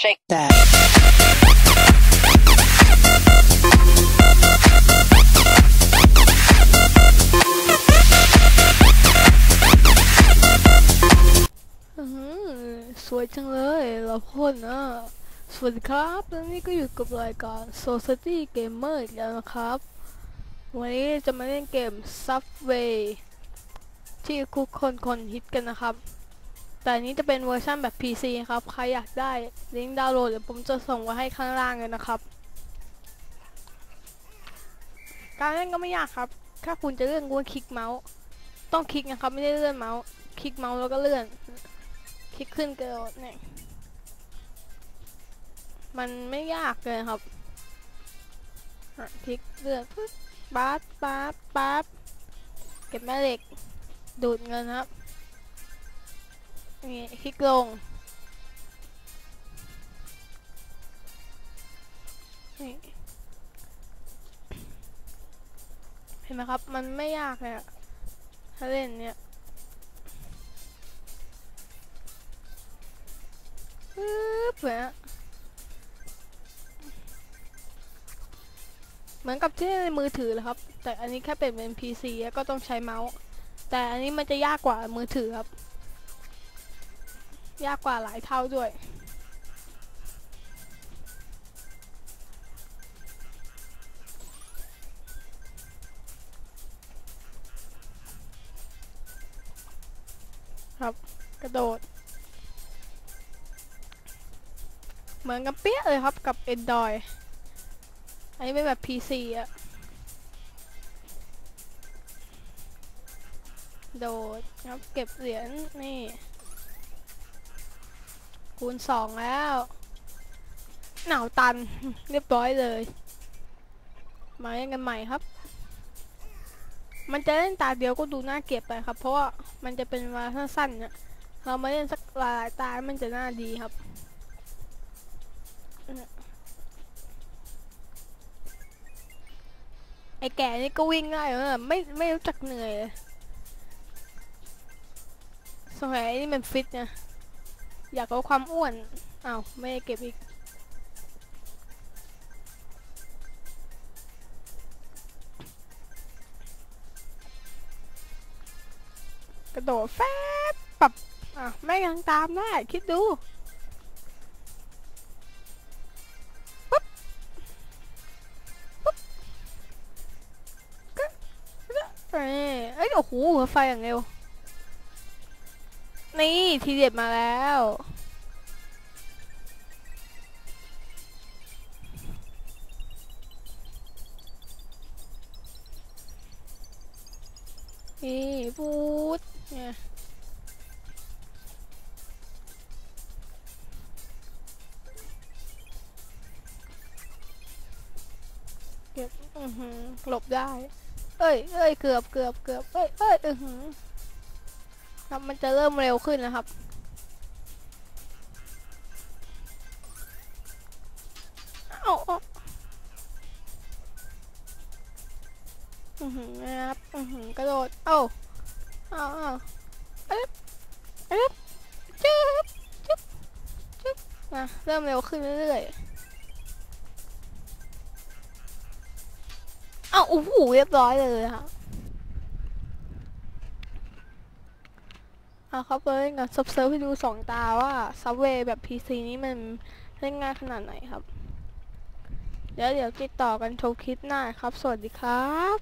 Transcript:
Shake that. อื้อหือสวยจังเลยเราพ่นนะสวัสดีครับแล้วนี่ก็อยู่กับรายการ Society Gamer อีกแล้วนะครับ วันนี้จะมาเล่นเกม Subway ที่คุกคนคนฮิตกันนะครับ แต่นี้จะเป็นเวอร์ชันแบบ PC ครับ ใครอยากได้ลิงก์ดาวน์โหลดเดี๋ยวผมจะส่งไว้ให้ข้างล่างเลยนะครับ การเล่นก็ไม่ยากครับ ถ้าคุณจะเลื่อนก็คลิกเมาส์ ต้องคลิกนะครับไม่ได้เลื่อนเมาส์ คลิกเมาส์แล้วก็เลื่อน คลิกขึ้นเกระโดเนี่ย มันไม่ยากเลยครับคลิกเลื่อนปึ๊บปั๊บปั๊บปั๊บเก็บแม่เหล็ก ดูดเงินครับ นี่คลิกลงนี่เห็นไหมครับ มันไม่ยากเลยอะถ้าเล่นเนี่ยปึ๊บเหมือนเหมือนกับที่ในมือถือเลยครับ แต่อันนี้แค่เป็นเป็น PC แล้วก็ต้องใช้เมาส์ แต่อันนี้มันจะยากกว่ามือถือครับ ยากกว่าหลายเท่าด้วย ครับกระโดด เหมือนกับเปี้ยเลยครับกับ Android อันนี้เป็นแบบ PC อะโดดครับเก็บเหรียญนี่ คูณสองแล้ว หนาวตัน เรียบร้อยเลย มาเล่นกันใหม่ครับ มันจะเล่นตาเดียวก็ดูน่าเก็บไปครับ เพราะว่ามันจะเป็นเวลาสั้นๆเนี่ยเรามาเล่นสักหลายตามันจะน่าดีครับไอแก่นี่ก็วิ่งได้เหรอไม่ไม่รู้จักเหนื่อยสมัยนี่มันฟิตไง อยากลดความอ้วนอ้าวไม่ได้เก็บอีก กระโดดแฟบปรับอะไม่ยังตามได้ คิดดูเอ้ยเอ้ยโอ้โหไฟอย่างเร็ว นี่ทีเด็ดมาแล้ว นี่ปูดเนี่ยเก็บอือหือหลบได้ เอ้ยเอ้ยเกือบเกือบเกือบเอ้ยเอ้ยอือหือ ครับมันจะเริ่มเร็วขึ้นนะครับเอาเอาอือหือนะครับ อือหือกระโดด เอ้าเอาเอาเอ๊ะเอ๊ะจึ๊บจึ๊บจึ๊บมาเริ่มเร็วขึ้นเรื่อยๆ เอ้าโอ้โหเรียบร้อยเลยค่ะ อาครับเลยกับซับเซิร์ฟให้ดูสองตาว่าซับเวย์แบบ PC นี้มันเล่นง่ายขนาดไหนครับ เดี๋ยวเดี๋ยวติดต่อกันโชว์คลิปหน้าครับ สวัสดีครับ